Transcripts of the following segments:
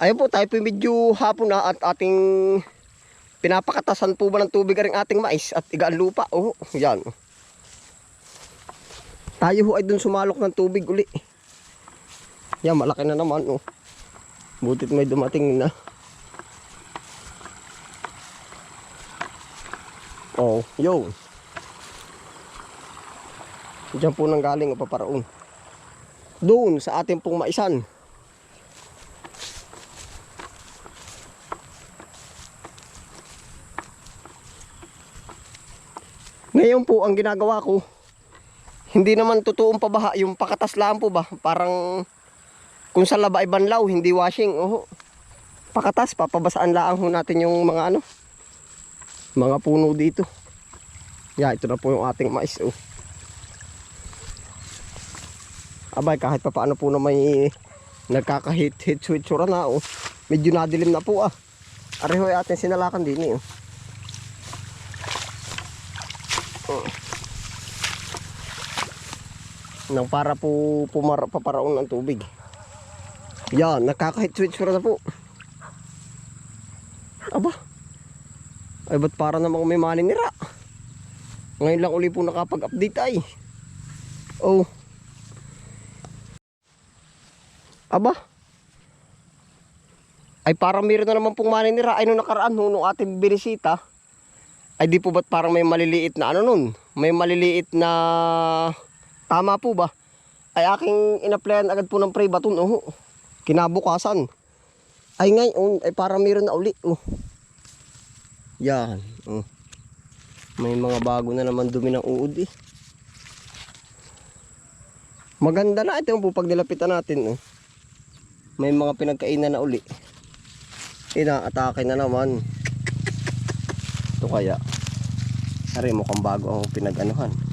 Ayun po, tayo po medyo hapon na at ating pinapakatasan po ba ng tubig ang ating mais at igaan lupa. Oh, yan. Tayo ho ay dun sumalok ng tubig uli. Yan, malaki na naman. Oh. Butit may dumating na. Oh, yun. Diyan po nang galing o paparaon. Doon sa ating pong maisan. Ngayon po ang ginagawa ko, hindi naman totoong pabaha, yung pakatas lang po ba? Parang kung sa laba ay banlaw, hindi washing. Oh, pakatas, papabasaan lang ho natin yung mga ano, mga puno dito. Yeah, ito na po yung ating mais. Oh. Abay, kahit pa paano po na may nagkakahit-hit switsura na. Oh. Medyo nadilim na po ah. Areho ay ating sinalakan din eh. Oh. Nang para po pumar paparaon ng tubig. Yan, nakakahit switch na po. Aba. Ay ba't para namang may maninira? Ngayon lang uli po nakapag-update ay. Oh. Aba. Ay parang meron na naman pong maninira. Ay nung nakaraan nung nung ating binisita. Ay di po ba't parang may maliliit na ano nun? May maliliit na Tama po ba? Ay aking inaplayan agad po ng pre baton. Oh. Kinabukasan. Ay ngayon, ay parang meron na uli. Oh. Yan. Oh. May mga bago na naman dumi ng uod eh. Maganda na ito po pag nilapitan natin. Oh. May mga pinagkainan na uli. Inaatake na naman. Ito kaya. Ari mukhang bago ang pinag-anuhan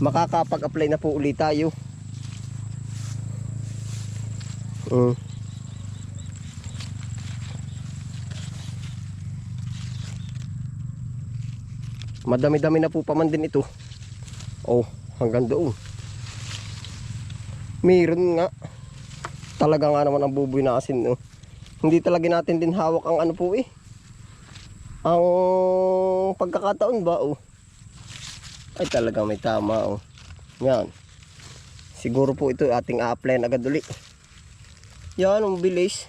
makakapag-apply na po ulit tayo. Mm. Madami-dami na po pa man din ito. Oh, hanggang doon. Meron nga. Talaga nga naman ang buboy na asin. No? Hindi talaga natin din hawak ang ano po eh. Ang pagkakataon ba oh. Ay talaga may tama oh. Yan. Siguro po ito ating a-apply agad uli. Yan, ang bilis.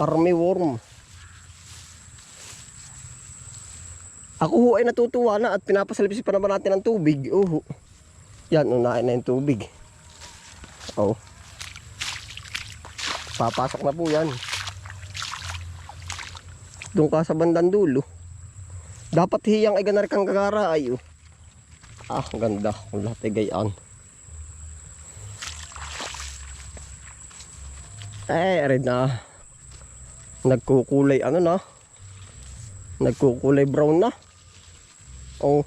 Army worm. Ako ho ay natutuwa na at pinapasalipis pa naman natin ng tubig. Oh. Yan, unahin na yung tubig. Oh. Papasok na po yan. Doon ka sa bandang dulo. Dapat hiyang ay ganar kang gagara ay oh. Ah, ganda. Kung lahat ay gayaan. Eh, red na. Nagkukulay ano na. Nagkukulay brown na. Oh.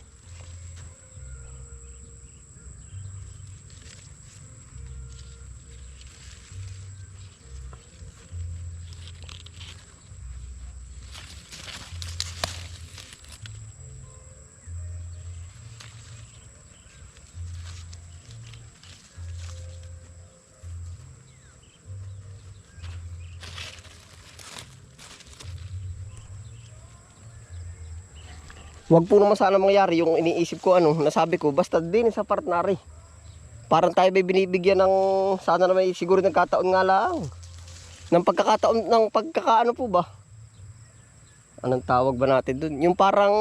Wag po naman sana mangyari yung iniisip ko ano, nasabi ko, basta din sa partneri. Parang tayo may binibigyan ng, sana na may siguro nagkataon nga lang. Ng pagkakataon, ng pagkakaano po ba? Anong tawag ba natin dun? Yung parang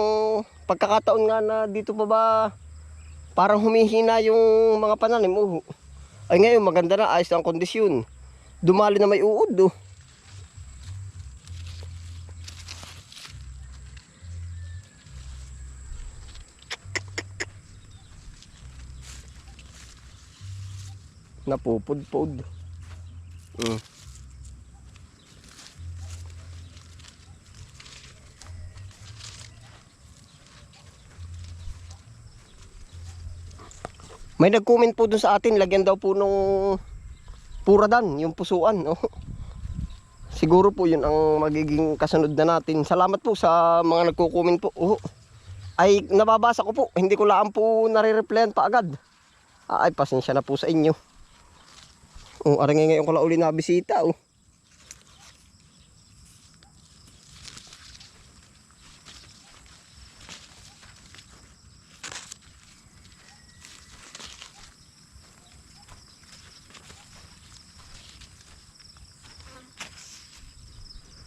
pagkakataon nga na dito pa ba, parang humihina yung mga pananim. Uh. Ay ngayon, maganda na, ayos ang kondisyon. Dumali na may uod oh. Napupudpud. Mm. May nag-comment po dun sa atin, lagyan daw po nung puradan, yung pusuan. Oh. Siguro po yun ang magiging kasunod na natin. Salamat po sa mga nagko-comment po. Oh. Ay, nababasa ko po. Hindi ko lang po nare-replyan pa agad. Ay, pasensya na po sa inyo. Oh, aring ngayon ko lang uli na bisita oh.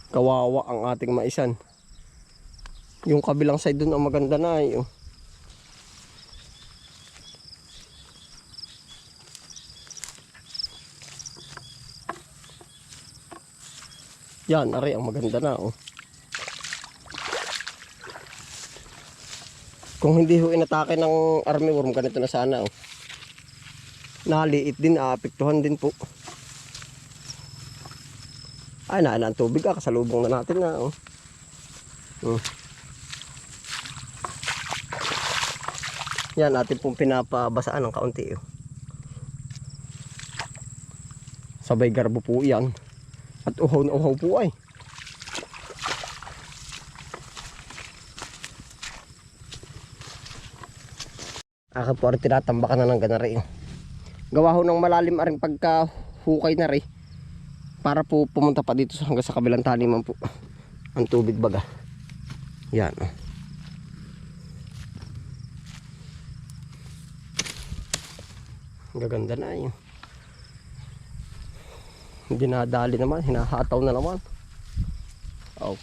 Kawawa ang ating maisan. Yung kabilang side dun ang maganda na ay oh. Yan, ari ang maganda na oh. Kung hindi ho inatake ng armyworm, ganito na sana oh. Naliit din, aapektuhan din po. Ay, naan ang tubig ah, kasalubong na natin na oh. Hmm. Yan, atin pong pinapabasaan ng kaunti oh. Sabay garbo po yan. At uhaw na uhaw po ay. Aka po rin tinatambakan na ng ganari. Gawa ho ng malalim aring pagka hukay na rin. Para po pumunta pa dito hanggang sa kabilang taniman po. Ang tubig baga. Yan. Gaganda na yun. Dinadali naman, hinahataw na naman. Oh.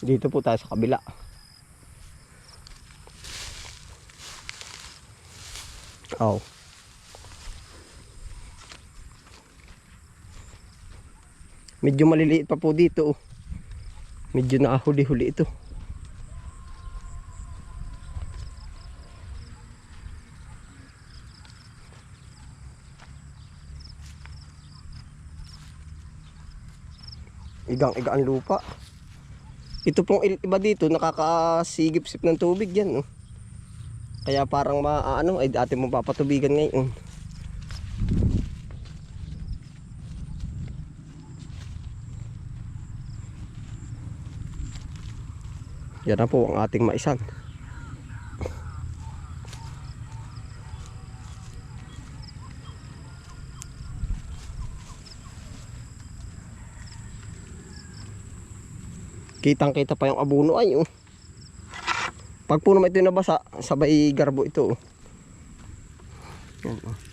Dito po tayo sa kabila. Oh. Medyo maliliit pa po dito. oh. Medyo nakahuli-huli ito. Igang-iga ang lupa. Ito pong iba dito nakakasigip-sip ng tubig yan. Oh. Kaya parang maano ay dati mong papatubigan ngayon. Yan na po ang ating maisan. Kitang kita pa yung abuno ay oh. Pag naman ito nabasa, sabay garbo ito oh. Yan, oh.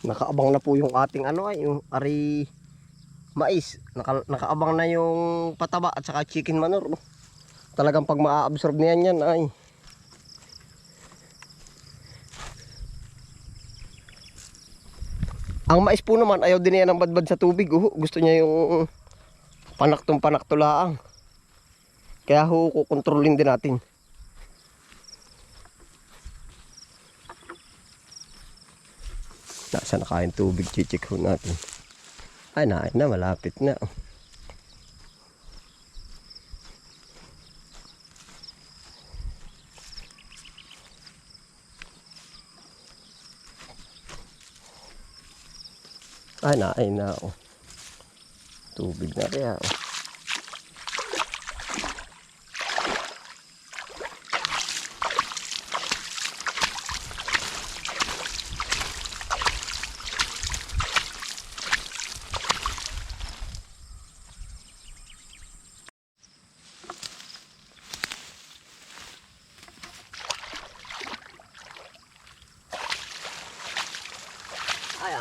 Nakaabang na po yung ating ano ay yung ari mais. Naka, nakaabang na yung pataba at saka chicken manure. No? Talagang pag maa-absorb niyan yan ay Ang mais po naman ayaw din niya ng badbad sa tubig. Uh, gusto niya yung panaktong panaktulaang. Kaya ho, kukontrolin din natin. Nasa na kayang tubig, chichik ho natin. Ay, nain na, malapit na. Ay, nain na, oh. Tubig na kaya, oh.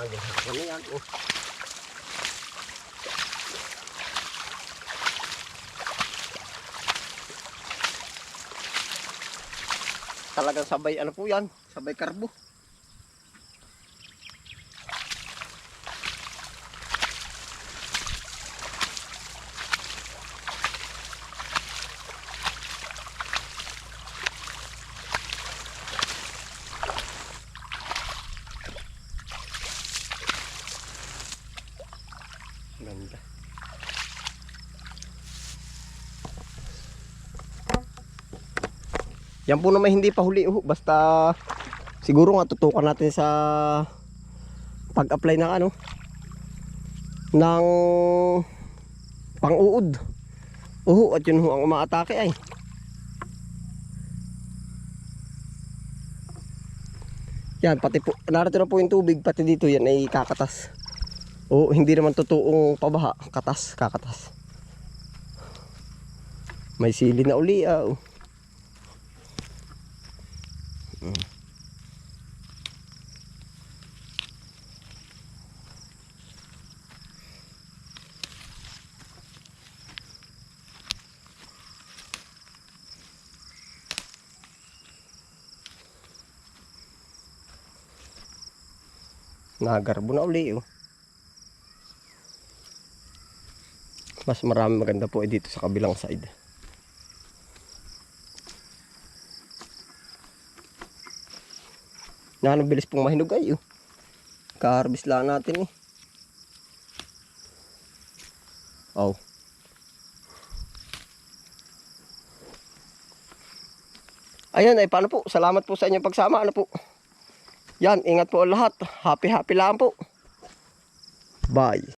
Ay, ang gahapon na yan, oh. Talagang sabay ano po yan, sabay karbo. Yan po naman hindi pa huli. Oh. Basta siguro nga tutukan natin sa pag-apply ng ano ng pang-uod. Oo, at yun ho ang umaatake ay. Yan, pati po, narito na po yung tubig, pati dito yan ay kakatas. Oo, hindi naman totoong pabaha, katas, kakatas. May sili na uli, ah. oh. Nagarbo na uli, oh. Mas marami maganda po ay dito sa kabilang side. Yan ang bilis pong mahinog ay, oh. Ka-harvest lang natin, eh. Oh. Ayun, ay paano po? Salamat po sa inyong pagsama. Ano po? Yan, ingat po lahat. Happy happy lang po. Bye.